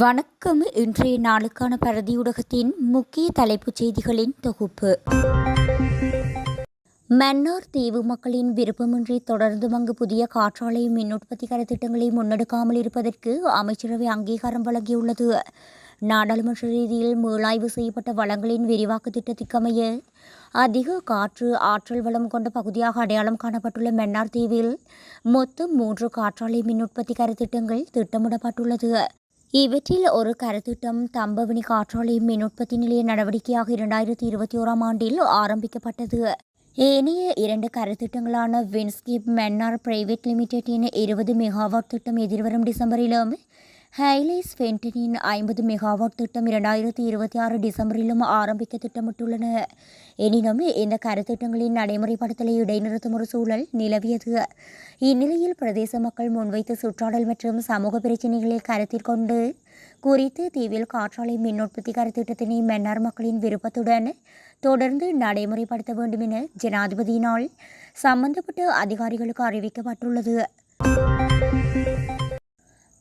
வணக்கம். இன்றைய நாளுக்கான பரதியூடகத்தின் முக்கிய தலைப்புச் செய்திகளின் தொகுப்பு. மன்னார் தீவு மக்களின் விருப்பமின்றி தொடர்ந்து அங்கு புதிய காற்றாலை மின் உற்பத்திகர திட்டங்களை முன்னெடுக்காமல் இருப்பதற்கு அமைச்சரவை அங்கீகாரம் வழங்கியுள்ளது. நாடாளுமன்ற ரீதியில் மீளாய்வு செய்யப்பட்ட வளங்களின் விரிவாக்க திட்டத்திற்கமைய அதிக காற்று ஆற்றல் வளம் கொண்ட பகுதியாக அடையாளம் காணப்பட்டுள்ள மன்னார் தீவில் மொத்தம் மூன்று காற்றாலை மின் உற்பத்தி திட்டங்கள் திட்டமிடப்பட்டுள்ளது. இவற்றில் ஒரு கருத்திட்டம் தம்பவினி காற்றாலை மின் உற்பத்தி நிலைய நடவடிக்கையாக இரண்டாயிரத்தி இருபத்தி ஓராம் ஆண்டில் ஆரம்பிக்கப்பட்டது. ஏனைய இரண்டு கருத்திட்டங்களான வின்ஸ்கிப் மன்னார் பிரைவேட் லிமிடெடின் இருபது மெகாவாட் திட்டம் எதிர்வரும் டிசம்பரிலும் ஹைலைஸ் ஃபென்டனின் ஐம்பது மெகாவாட் திட்டம் இரண்டாயிரத்தி இருபத்தி ஆறு டிசம்பரிலும் ஆரம்பிக்க திட்டமிட்டுள்ளன. எனினும் இந்த கருத்திட்டங்களின் நடைமுறைப்படுத்தலை இடைநிறுத்தும் ஒரு சூழல் நிலவியது. இந்நிலையில் பிரதேச மக்கள் முன்வைத்த சுற்றாடல் மற்றும் சமூக பிரச்சினைகளை கருத்தில் கொண்டு குறித்து தீவில் காற்றாலை மின் உற்பத்தி கருத்திட்டத்தினை மன்னார் மக்களின் விருப்பத்துடன் தொடர்ந்து நடைமுறைப்படுத்த வேண்டும் என ஜனாதிபதியினால் சம்பந்தப்பட்ட அதிகாரிகளுக்கு அறிவிக்கப்பட்டுள்ளது.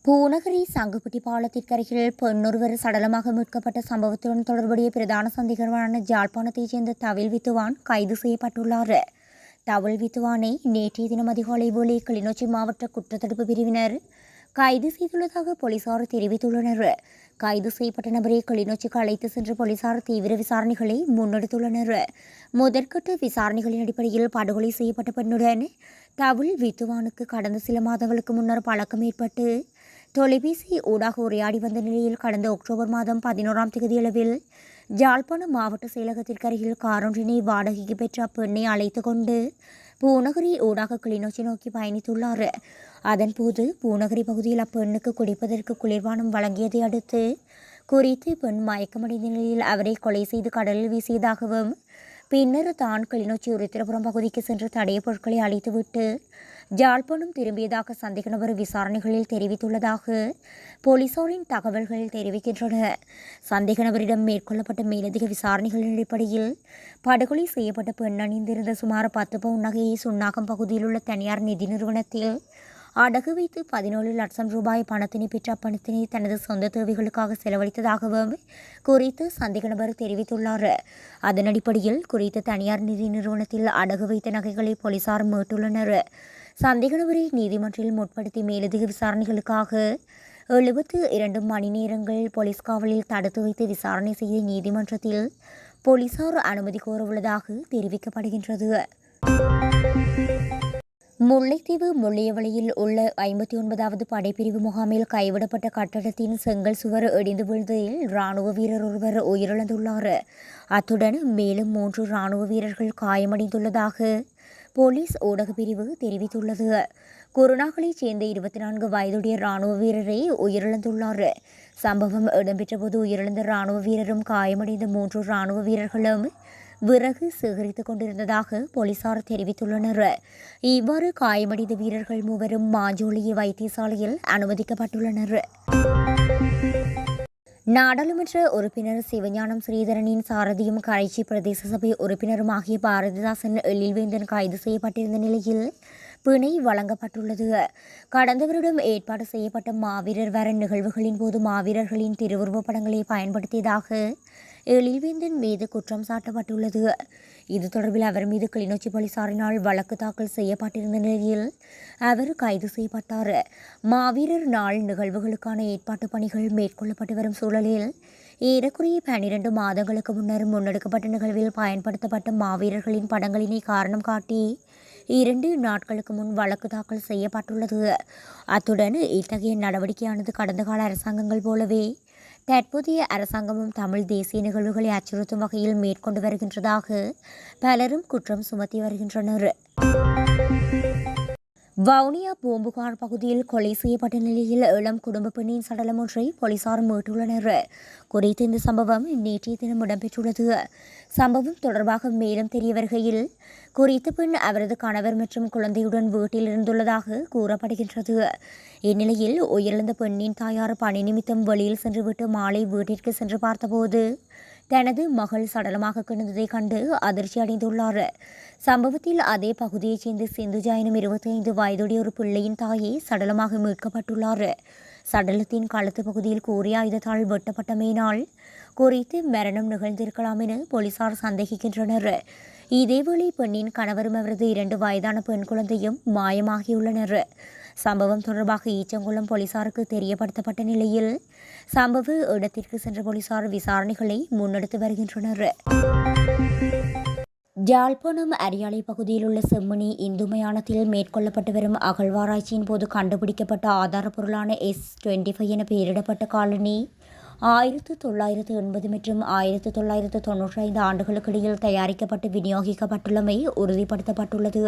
பூநகரி சங்குப்பட்டி பாலத்திற்கருகில் பெண்ணொருவர் சடலமாக மீட்கப்பட்ட சம்பவத்துடன் தொடர்புடைய பிரதான சந்தேகமான ஜாழ்ப்பாணத்தைச் சேர்ந்த தவில் வித்துவான் கைது செய்யப்பட்டுள்ளார் தவில் வித்துவானை நேற்றைய தினம் அதிகாலை வேளை கிளிநொச்சி மாவட்ட குற்றத்தடுப்பு பிரிவினர் கைது செய்துள்ளதாக போலீசார் தெரிவித்துள்ளனர். கைது செய்யப்பட்ட நபரை கிளிநொச்சிக்கு அழைத்து சென்று போலீசார் தீவிர விசாரணைகளை முன்னெடுத்துள்ளனர். முதற்கட்ட விசாரணைகளின் அடிப்படையில் படுகொலை செய்யப்பட்ட பெண்ணுடன் தவில் வித்துவானுக்கு கடந்த சில மாதங்களுக்கு முன்னர் பழக்கம் ஏற்பட்டு தொலைபேசி ஊடாக உரையாடி வந்த நிலையில் கடந்த அக்டோபர் மாதம் பதினோராம் தேதியளவில் ஜாழ்ப்பாணம் மாவட்ட செயலகத்திற்கு அருகில் காரொன்றினை வாடகைக்கு பெற்ற அப்பெண்ணை அழைத்து கொண்டு பூநகரி ஊடாக கிளிநொச்சி நோக்கி பயணித்துள்ளார் அதன்போது பூநகரி பகுதியில் அப்பெண்ணுக்கு குடிப்பதற்கு குளிர்பானம் வழங்கியதை அடுத்து குறித்து பெண் மயக்கமடைந்த நிலையில் அவரை கொலை செய்து கடலில் வீசியதாகவும் பின்னர் தான் கிளிநொச்சி உருத்திரபுரம் பகுதிக்கு சென்று தடைய பொருட்களை அழைத்துவிட்டு ஜாழ்ப்பாணம் திரும்பியதாக சந்தேக நபர் விசாரணைகளில் தெரிவித்துள்ளதாக போலீசாரின் தகவல்கள் தெரிவிக்கின்றன. சந்தேக நபரிடம் மேற்கொள்ளப்பட்ட மேலதிக விசாரணைகளின் அடிப்படையில் படுகொலை செய்யப்பட்ட பெண் அணிந்திருந்த சுமார் பத்து பவுன் நகையை சுன்னாகம் பகுதியில் உள்ள தனியார் நிதி நிறுவனத்தில் அடகு வைத்து பதினேழு லட்சம் ரூபாய் பணத்தினை பெற்ற அப்பணத்தினை தனது சொந்த தேவைகளுக்காக செலவழித்ததாகவும் குறித்து சந்தேக நபர் தெரிவித்துள்ளார். அதன் அடிப்படையில் குறித்த தனியார் நிதி நிறுவனத்தில் அடகு வைத்த நகைகளை போலீசார் மீட்டுள்ளனர். சந்தேக நபரை நீதிமன்றில் முற்படுத்தி மேலதிக விசாரணைகளுக்காக எழுபத்து இரண்டு மணி நேரங்கள் போலீஸ் காவலில் தடுத்து வைத்து விசாரணை செய்த நீதிமன்றத்தில் போலீசார் அனுமதி கோரவுள்ளதாக தெரிவிக்கப்படுகின்றது. முல்லைத்தீவு முள்ளியவளியில் உள்ள ஐம்பத்தி ஒன்பதாவது படைப்பிரிவு முகாமில் கைவிடப்பட்ட கட்டடத்தின் செங்கல் சுவர் இடிந்து விழுந்ததில் இராணுவ வீரர் ஒருவர் உயிரிழந்துள்ளார். அத்துடன் மேலும் மூன்று இராணுவ வீரர்கள் காயமடைந்துள்ளதாக போலீஸ் ஊடக பிரிவு தெரிவித்துள்ளது. கொரோனாக்களைச் சேர்ந்த இருபத்தி நான்கு வயதுடைய ராணுவ வீரரை உயிரிழந்துள்ளார். சம்பவம் இடம்பெற்றபோது உயிரிழந்த ராணுவ வீரரும் காயமடைந்த மூன்று ராணுவ வீரர்களும் விறகு சேகரித்துக் கொண்டிருந்ததாக போலீசார் தெரிவித்துள்ளனர். இவ்வாறு காயமடைந்த வீரர்கள் மூவரும் மாஞ்சோலிய வைத்தியசாலையில் அனுமதிக்கப்பட்டுள்ளனர். நாடாளுமன்ற உறுப்பினர் சிவஞானம் ஸ்ரீதரனின் சாரதியும் கரைச்சி பிரதேச சபை உறுப்பினரும் ஆகிய பாரதிதாசன் எழில்வேந்தன் கைது செய்யப்பட்டிருந்த நிலையில் பிணை வழங்கப்பட்டுள்ளது. கடந்த வருடம் ஏற்பாடு செய்யப்பட்ட மாவீரர் வர நிகழ்வுகளின் போது மாவீரர்களின் திருவுருவப் படங்களை பயன்படுத்தியதாக எழில்வேந்தன் மீது குற்றம் சாட்டப்பட்டுள்ளது. இது தொடர்பில் அவர் மீது கிளிநொச்சி போலீசாரினால் வழக்கு தாக்கல் செய்யப்பட்டிருந்த நிலையில் அவர் கைது செய்யப்பட்டார். மாவீரர் நாள் நிகழ்வுகளுக்கான ஏற்பாட்டு பணிகள் மேற்கொள்ளப்பட்டு வரும் சூழலில் ஏறக்குறைய பனிரெண்டு மாதங்களுக்கு முன்னர் முன்னெடுக்கப்பட்ட நிகழ்வில் பயன்படுத்தப்பட்ட மாவீரர்களின் படங்களினை காரணம் காட்டி இரண்டு நாட்களுக்கு முன் வழக்கு தாக்கல் செய்யப்பட்டுள்ளது. அத்துடன் இத்தகைய நடவடிக்கையானது கடந்த கால அரசாங்கங்கள் போலவே தற்போதைய அரசாங்கமும் தமிழ் தேசிய நிகழ்வுகளை அச்சுறுத்தும் வகையில் மேற்கொண்டு வருகின்றதாக பலரும் குற்றம் சுமத்தி வருகின்றனர். வவுனியா பூம்புகார் பகுதியில் கொலை செய்யப்பட்ட நிலையில் இளம் குடும்ப பெண்ணின் சடலம் ஒன்றை போலீசார் மீட்டுள்ளனர். குறித்த இந்த சம்பவம் நேற்றைய தினம் இடம்பெற்றுள்ளது. சம்பவம் தொடர்பாக மேலும் தெரிய வருகையில் குறித்த பெண் அவரது கணவர் மற்றும் குழந்தையுடன் வீட்டில் இருந்துள்ளதாக கூறப்படுகின்றது. இந்நிலையில் உயிரிழந்த பெண்ணின் தாயார் பணி நிமித்தம் வெளியில் சென்றுவிட்டு மாலை வீட்டிற்கு சென்று பார்த்தபோது தனது மகள் சடலமாக கிடந்ததை கண்டு அதிர்ச்சி அடைந்துள்ளார் சம்பவத்தில் அதே பகுதியைச் சேர்ந்த சிந்துஜா எனும் இருபத்தி ஐந்து வயதுடைய ஒரு பிள்ளையின் தாயே சடலமாக மீட்கப்பட்டுள்ளார். சடலத்தின் கழுத்து பகுதியில் கூறிய ஆயுதத்தால் வெட்டப்பட்டமையினால் குறித்து மரணம் நிகழ்ந்திருக்கலாம் என போலீசார் சந்தேகிக்கின்றனர். இதேவேளை பெண்ணின் கணவரும் அவரது இரண்டு வயதான பெண் குழந்தையும் மாயமாகியுள்ளனர். சம்பவம் தொடர்பாக ஈச்சங்குளம் போலீசாருக்கு தெரியப்படுத்தப்பட்ட நிலையில் சம்பவ இடத்திற்கு சென்ற போலீசார் விசாரணைகளை முன்னெடுத்து வருகின்றனர். ஜாழ்ப்பாணம் அரியாலை பகுதியில் உள்ள செம்மணி இந்து மயானத்தில் மேற்கொள்ளப்பட்டு வரும் அகழ்வாராய்ச்சியின் போது கண்டுபிடிக்கப்பட்ட ஆதாரப்பொருளான எஸ் டுவெண்ட்டி ஃபைவ் என பெயரிடப்பட்ட காலனி ஆயிரத்து தொள்ளாயிரத்து எண்பது மற்றும் ஆயிரத்து தொள்ளாயிரத்து தொன்னூற்றி ஐந்து ஆண்டுகளுக்கு இடையில் தயாரிக்கப்பட்டு விநியோகிக்கப்பட்டுள்ளமை உறுதிப்படுத்தப்பட்டுள்ளது.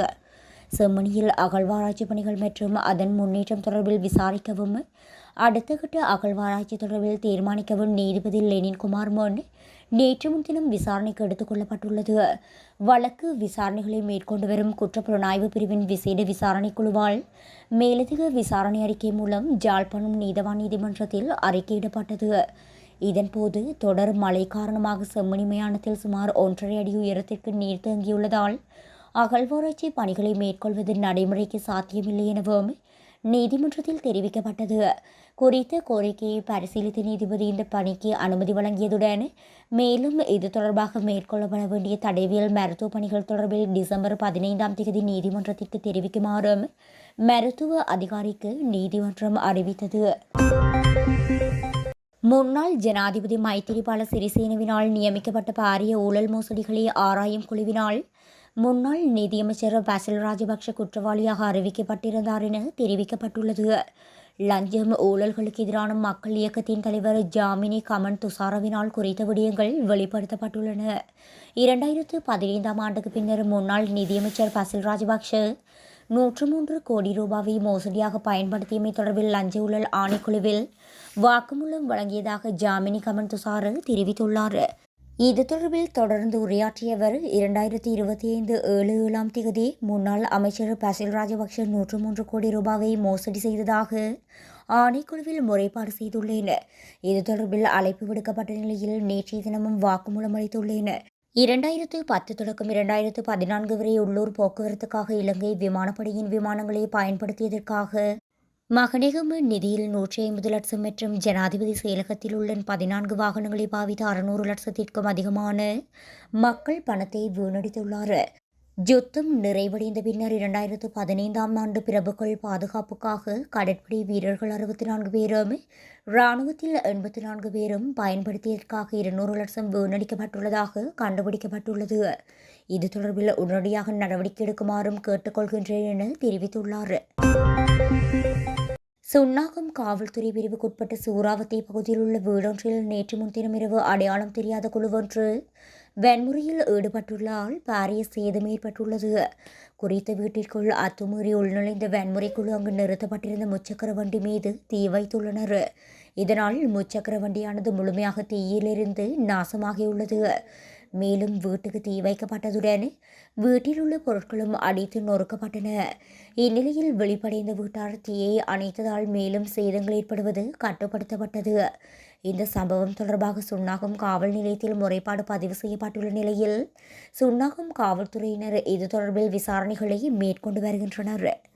செம்மணியில் அகழ்வாராய்ச்சி பணிகள் மற்றும் அதன் முன்னேற்றம் தொடர்பில் விசாரிக்கவும் அடுத்த கட்ட அகழ்வாராய்ச்சி தொடர்பில் தீர்மானிக்கவும் நீதிபதி லெனின் குமார் முன் நேற்று முன்தினம் விசாரணைக்கு எடுத்துக் கொள்ளப்பட்டுள்ளது. வழக்கு விசாரணைகளை மேற்கொண்டு வரும் குற்றப்புலனாய்வு பிரிவின் விசேட விசாரணை குழுவால் மேலதிக விசாரணை அறிக்கை மூலம் ஜாழ்ப்பாணம் நீதவான் நீதிமன்றத்தில் அறிக்கையிடப்பட்டது. இதன்போது தொடர் மழை காரணமாக செம்மணி மயானத்தில் சுமார் ஒன்றரை அடி உயரத்திற்கு நீர் தேங்கியுள்ளதால் அகழ்வாராய்ச்சி பணிகளை மேற்கொள்வது நடைமுறைக்கு சாத்தியமில்லை எனவும் நீதிமன்றத்தில் தெரிவிக்கப்பட்டது. குறித்த கோரிக்கையை பரிசீலித்த நீதிபதி இந்த பணிக்கு அனுமதி வழங்கியதுடன் மேலும் இது தொடர்பாக மேற்கொள்ளப்பட வேண்டிய தடைவியல் மருத்துவ பணிகள் தொடர்பில் டிசம்பர் பதினைந்தாம் தேதி நீதிமன்றத்திற்கு தெரிவிக்குமாறும் மருத்துவ அதிகாரிக்கு நீதிமன்றம் அறிவித்தது. முன்னாள் ஜனாதிபதி மைத்திரிபால சிறிசேனவினால் நியமிக்கப்பட்ட பாரிய ஊழல் மோசடிகளை ஆராயும் குழுவினால் முன்னாள் நிதியமைச்சர் பசில் ராஜபக்ஷ குற்றவாளியாக அறிவிக்கப்பட்டிருந்தார் என தெரிவிக்கப்பட்டுள்ளது. லஞ்சம் ஊழல்களுக்கு எதிரான மக்கள் இயக்கத்தின் தலைவர் ஜாமினி கமன் துசாரவினால் குறித்த விடயங்கள் வெளிப்படுத்தப்பட்டுள்ளன. இரண்டாயிரத்து பதினைந்தாம் ஆண்டுக்கு பின்னர் முன்னாள் நிதியமைச்சர் பசில் ராஜபக்ஷ நூற்று மூன்று கோடி ரூபாவை மோசடியாக பயன்படுத்தியமை தொடர்பில் லஞ்ச ஊழல் ஆணைக்குழுவில் வாக்குமூலம் வழங்கியதாக ஜாமினி கமன் துசாரு தெரிவித்துள்ளார். இது தொடர்பில் தொடர்ந்து உரையாற்றியவர் இரண்டாயிரத்தி இருபத்தி ஐந்து ஏழு ஏழாம் தேதி முன்னாள் அமைச்சர் பசில் ராஜபக்ஷ நூற்று மூன்று கோடி ரூபாவை மோசடி செய்ததாக ஆணைக்குழுவில் முறைப்பாடு செய்துள்ளேன். இது தொடர்பில் அழைப்பு விடுக்கப்பட்ட நிலையில் நேற்றைய தினமும் வாக்குமூலம் அளித்துள்ளேன். இரண்டாயிரத்து பத்து தொடக்கம் இரண்டாயிரத்து பதினான்கு வரை உள்ளூர் போக்குவரத்துக்காக இலங்கை விமானப்படையின் விமானங்களை பயன்படுத்தியதற்காக மகனிகம் நிதியில் நூற்றி ஐம்பது லட்சம் மற்றும் ஜனாதிபதி செயலகத்தில் உள்ள பதினான்கு வாகனங்களை பாவித்து அறுநூறு லட்சத்திற்கும் அதிகமான மக்கள் பணத்தை வீணடித்துள்ளார். யுத்தம் நிறைவடைந்த பின்னர் இரண்டாயிரத்து பதினைந்தாம் ஆண்டு பிரபுக்கள் பாதுகாப்புக்காக கடற்படை வீரர்கள் அறுபத்தி நான்கு பேரும் இராணுவத்தில் எண்பத்தி நான்கு பேரும் பயன்படுத்தியதற்காக இருநூறு லட்சம் வீணடிக்கப்பட்டுள்ளதாக கண்டுபிடிக்கப்பட்டுள்ளது. இது தொடர்பில் உடனடியாக நடவடிக்கை எடுக்குமாறும் கேட்டுக்கொள்கின்றேன் என தெரிவித்துள்ளார். சுன்னாகம் காவல்துறை பிரிவுக்குட்பட்ட சூறாவத்தி பகுதியில் உள்ள வீடொன்றில் நேற்று முன்தினம் இரவு அடையாளம் தெரியாத குழுவொன்று வன்முறையில் ஈடுபட்டுள்ளால் பாரிய சேதம் ஏற்பட்டுள்ளது. குறித்த வீட்டிற்குள் அத்துமீறி உள்நுழைந்த வன்முறை குழு அங்கு நிறுத்தப்பட்டிருந்த முச்சக்கர வண்டி மீது தீ வைத்துள்ளனர். இதனால் முச்சக்கர வண்டியானது முழுமையாக தீயிலிருந்து நாசமாகியுள்ளது. மேலும் வீட்டுக்கு தீ வைக்கப்பட்டதுடன் வீட்டில் உள்ள பொருட்களும் அடித்து நொறுக்கப்பட்டன. இந்நிலையில் வெளிப்படைந்த வீட்டார் தீயை அணைத்ததால் மேலும் சேதங்கள் ஏற்படுவது கட்டுப்படுத்தப்பட்டது. இந்த சம்பவம் தொடர்பாக சுன்னாகம் காவல் நிலையத்தில் முறைப்பாடு பதிவு செய்யப்பட்டுள்ள நிலையில் சுன்னாகம் காவல்துறையினர் இது தொடர்பில் விசாரணைகளை மேற்கொண்டு வருகின்றனர்.